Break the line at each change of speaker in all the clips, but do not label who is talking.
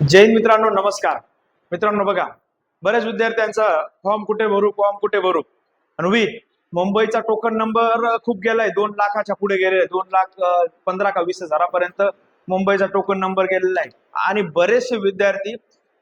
जैन मित्रांनो नमस्कार. मित्रांनो बघा बऱ्याच विद्यार्थ्यांचा फॉर्म कुठे भरू फॉर्म कुठे भरू? आणि वी मुंबईचा टोकन नंबर खूप गेलाय दोन लाखाच्या पुढे गेले दोन लाख पंधरा का वीस हजारापर्यंत मुंबईचा टोकन नंबर गेलेला आहे. आणि बरेचसे विद्यार्थी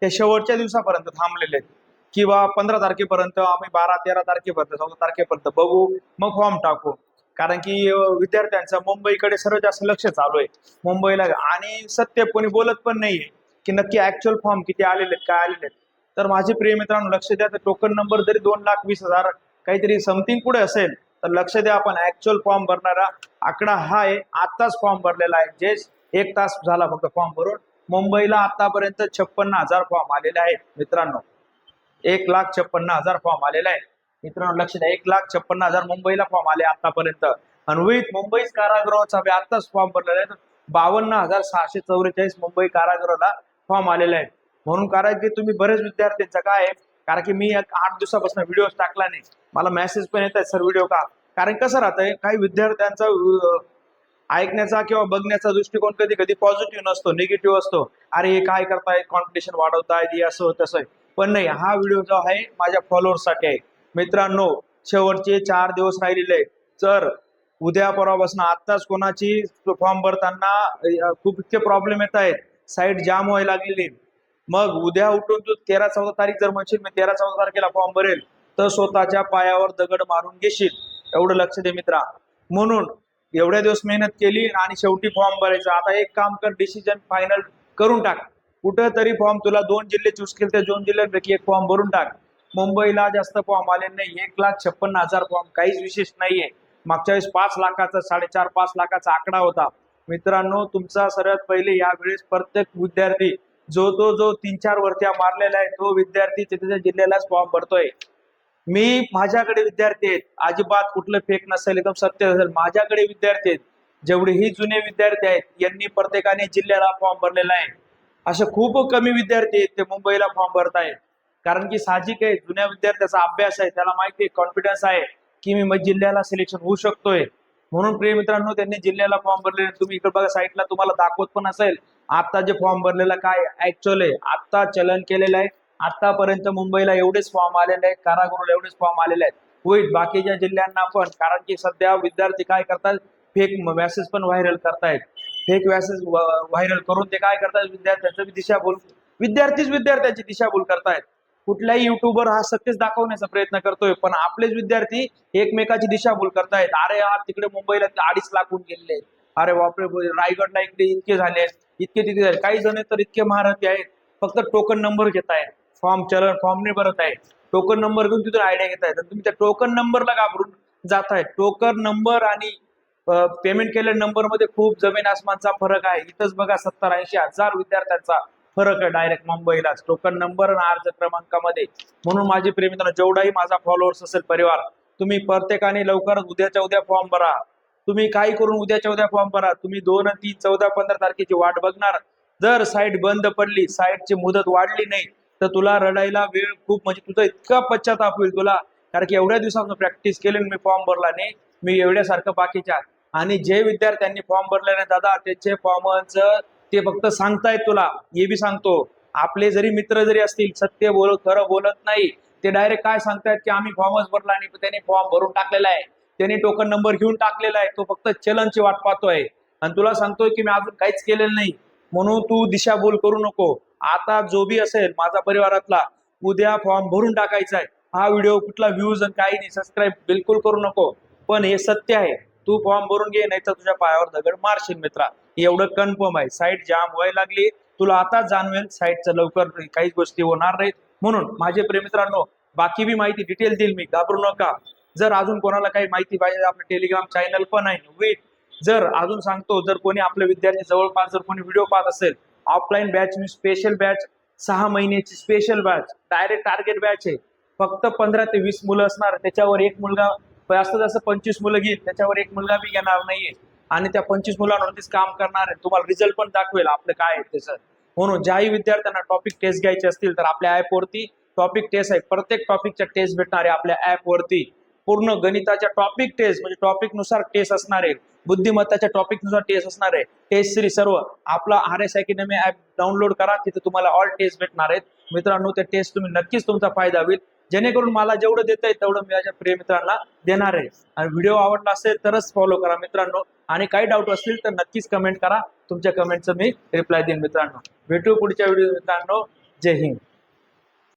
हे शेवटच्या दिवसापर्यंत थांबलेले आहेत. किंवा पंधरा तारखेपर्यंत आम्ही बारा तेरा तारखेपर्यंत चौदा तारखेपर्यंत बघू मग फॉर्म टाकू. कारण की विद्यार्थ्यांचं मुंबईकडे सर्व जास्त लक्ष चालू आहे. मुंबईला आणि सत्य कोणी बोलत पण नाहीये. की नक्की ऍक्च्युअल फॉर्म किती आलेले आहेत काय आलेले आहेत तर माझे प्रिय मित्रांनो लक्ष द्या तर टोकन नंबर जरी दोन लाख वीस हजार काहीतरी समथिंग पुढे असेल तर लक्ष द्या आपण ऍक्च्युअल फॉर्म भरणारा आकडा हा आहे आत्ताच फॉर्म भरलेला आहे. जे एक तास झाला फक्त फॉर्म भरून मुंबईला आतापर्यंत छप्पन्न हजार फॉर्म आलेले आहेत मित्रांनो. एक लाख छप्पन्न हजार फॉर्म आलेले आहेत. मित्रांनो लक्ष द्या एक लाख छप्पन्न हजार मुंबईला फॉर्म आले आतापर्यंत. आणि विथ मुंबई कारागृहाचा आताच आत्ताच फॉर्म भरलेला आहे. बावन्न हजार सहाशे चौवेचाळीस मुंबई कारागृहाला फॉर्म आलेला आहे. म्हणून कारण की तुम्ही बरेच विद्यार्थ्यांचा काय आहे. कारण की मी एक आठ दिवसापासून व्हिडिओ टाकला नाही. मला मेसेज पण येत आहेत सर व्हिडिओ का? कारण कसं राहतंय काही विद्यार्थ्यांचा ऐकण्याचा किंवा बघण्याचा दृष्टिकोन कधी कधी पॉझिटिव्ह नसतो निगेटिव्ह असतो. अरे हे काय करताय? कॉम्पिटिशन वाढवतायत हे असं तसं आहे. पण नाही हा व्हिडिओ जो आहे माझ्या फॉलोअर्ससाठी आहे. मित्रांनो शेवटचे चार दिवस राहिलेले तर उद्या परवापासून आत्ताच कोणाची फॉर्म भरताना खूप इतके प्रॉब्लेम येत आहेत. साईट जाम व्हायला लागलेली. मग उद्या उठून तू तेरा चौदा तारीख जर म्हणशील मी तेरा चौदा तारखेला फॉर्म भरेल तर स्वतःच्या पायावर दगड मारून घेशील. एवढं लक्ष दे मित्रा. म्हणून एवढ्या दिवस मेहनत केली आणि शेवटी फॉर्म भरायचा. आता एक काम कर डिसिजन फायनल करून टाक. कुठं तरी फॉर्म तुला दोन जिल्हे चूज केले त्या दोन जिल्ह्यांपैकी एक फॉर्म भरून टाक. मुंबईला जास्त फॉर्म आले नाही. एक लाख छप्पन्न हजार फॉर्म काहीच विशेष नाहीये. मागच्या वेळेस पाच लाखाचा साडेचार पाच लाखाचा आकडा होता. मित्रांनो तुमचा सर्वात पहिले यावेळेस प्रत्येक विद्यार्थी जो तो जो तीन चार वरत्या मारलेला आहे तो विद्यार्थी तिथे जिल्ह्यालाच फॉर्म भरतोय. मी माझ्याकडे विद्यार्थी आहेत. अजिबात कुठलं फेक नसेल एकदम सत्य असेल. माझ्याकडे विद्यार्थी आहेत. जेवढेही जुने विद्यार्थी आहेत यांनी प्रत्येकाने जिल्ह्याला फॉर्म भरलेला आहे. असे खूप कमी विद्यार्थी आहेत ते मुंबईला फॉर्म भरतायत कारण की साहजिक आहे जुन्या विद्यार्थ्याचा अभ्यास आहे त्याला माहिती आहे कॉन्फिडन्स आहे की मी जिल्ह्याला सिलेक्शन होऊ शकतोय. म्हणून प्रिय मित्रांनो त्यांनी जिल्ह्याला फॉर्म भरलेले तुम्ही इकडे बघा साईटला तुम्हाला दाखवत पण असेल. आता जे फॉर्म भरलेला काय ऍक्च्युअल आहे आता चलन केलेलं आहे. आतापर्यंत मुंबईला एवढेच फॉर्म आलेले आहेत कारागृहाला एवढेच फॉर्म आलेले आहेत. होईल बाकीच्या जिल्ह्यांना पण कारण की सध्या विद्यार्थी काय करतात फेक मेसेज पण व्हायरल करतायत. फेक मेसेज व्हायरल करून ते काय करतात विद्यार्थ्यांचं दिशाभूल विद्यार्थीच विद्यार्थ्यांची दिशाभूल करतायत. कुठल्याही युट्यूबर हा सत्यच दाखवण्याचा प्रयत्न करतोय पण आपलेच विद्यार्थी एकमेकाची दिशाभूल करतायत. अरे यार तिकडे मुंबईला अडीच लाखून गेले अरे बापरे रायगडला इकडे इतके झाले इतके तिथे झाले काही जण तर इतके महारथी आहेत फक्त टोकन नंबर घेत आहेत. फॉर्म चलन फॉर्मने भरत आहे टोकन नंबर घेऊन तिथून आयडिया घेत आहेत. तुम्ही त्या टोकन नंबरला घाबरून जात आहे टोकन नंबर आणि पेमेंट केलेल्या नंबरमध्ये खूप जमीन आसमानचा फरक आहे. इथंच बघा सत्तर ऐंशी हजार विद्यार्थ्यांचा फरक आहे डायरेक्ट मुंबईला. टोकन नंबर आणि अर्ज क्रमांकामध्ये. म्हणून माझे प्रेमित्र जेवढाही माझा फॉलोअर्स असेल परिवार तुम्ही प्रत्येकाने लवकरच उद्याच्या उद्या फॉर्म भरा. तुम्ही काही करून उद्याच्या उद्या फॉर्म भरा. तुम्ही दोन तीन चौदा पंधरा तारखेची वाट बघणार. जर साईट बंद पडली साईटची मुदत वाढली नाही तर तुला रडायला वेळ खूप म्हणजे तुझा इतका पश्चाताप होईल तुला. कारण की एवढ्या दिवसापासून प्रॅक्टिस केली आणि मी फॉर्म भरला नाही. मी एवढ्यासारखं बाकीच्या. आणि जे विद्यार्थ्यांनी फॉर्म भरले नाही दादा त्याचे फॉर्मचं ते फक्त सांगतायत तुला. हे बी सांगतो. आपले जरी मित्र जरी असतील सत्य बोल खरं बोलत नाही ते डायरेक्ट काय सांगतायत की आम्ही फॉर्मच भरला आणि त्याने फॉर्म भरून टाकलेला आहे. त्याने टोकन नंबर घेऊन टाकलेला आहे. तो फक्त चलनची वाट पाहतोय. आणि तुला सांगतोय की मी अजून काहीच केलेलं नाही. म्हणून तू दिशाभूल करू नको. आता जो बी असेल माझा परिवारातला उद्या फॉर्म भरून टाकायचा आहे. हा व्हिडिओ कुठला व्ह्यूज आणि काही नाही. सबस्क्राईब बिलकुल करू नको. पण हे सत्य आहे. तू फॉर्म भरून घे नाही तर तुझ्या पायावर दगड मारशील मित्रा. एवढं कन्फर्म आहे. साईट जाम व्हायला लागली. तुला आता जाणवेल साईटचं लवकर काही गोष्टी होणार नाहीत. म्हणून माझे प्रेमित्रांनो बाकी बी माहिती डिटेल देईल मी. घाबरू नका. जर अजून कोणाला काही माहिती पाहिजे आपलं टेलिग्राम चॅनल पण आहे. वेट जर अजून सांगतो जर कोणी आपले विद्यार्थी जवळपास जर कोणी व्हिडिओ पाहत असेल ऑफलाईन बॅच मी स्पेशल बॅच सहा महिन्याची special batch direct target batch आहे. फक्त पंधरा ते वीस मुलं असणार. त्याच्यावर एक मुलगा जास्त जास्त पंचवीस मुलं घेईल त्याच्यावर एक मुलगा बी घेणार नाहीये. आणि त्या पंचवीस मुलांवरतीच काम करणार आहे. तुम्हाला रिझल्ट पण दाखवेल आपलं काय आहे त्याचं म्हणून ज्याही विद्यार्थ्यांना टॉपिक टेस्ट घ्यायचे असतील तर आपल्या ऍपवरती टॉपिक टेस्ट आहे. प्रत्येक टॉपिकच्या टेस्ट भेटणार आहे आपल्या ऍपवरती पूर्ण गणिताच्या टॉपिक टेस्ट म्हणजे टॉपिकनुसार टेस्ट असणार आहे. बुद्धिमत्ताच्या टॉपिकनुसार टेस्ट असणार आहे. टेस्ट सिरीज सर्व. आपला R S academy app download करा. तिथे तुम्हाला ऑल टेस्ट भेटणार आहेत. मित्रांनो ते टेस्ट तुम्ही नक्कीच तुमचा फायदा होईल. जेणेकरून मला जेवढं देता येईल तेवढं मी माझ्या प्रिय मित्रांना देणार आहे. आणि व्हिडिओ आवडला असेल तरच फॉलो करा मित्रांनो. आणि काही डाऊट असतील तर नक्कीच कमेंट करा. तुमच्या कमेंटचं मी रिप्लाय देईन मित्रांनो. भेटू पुढच्या व्हिडिओ मित्रांनो. जय हिंद.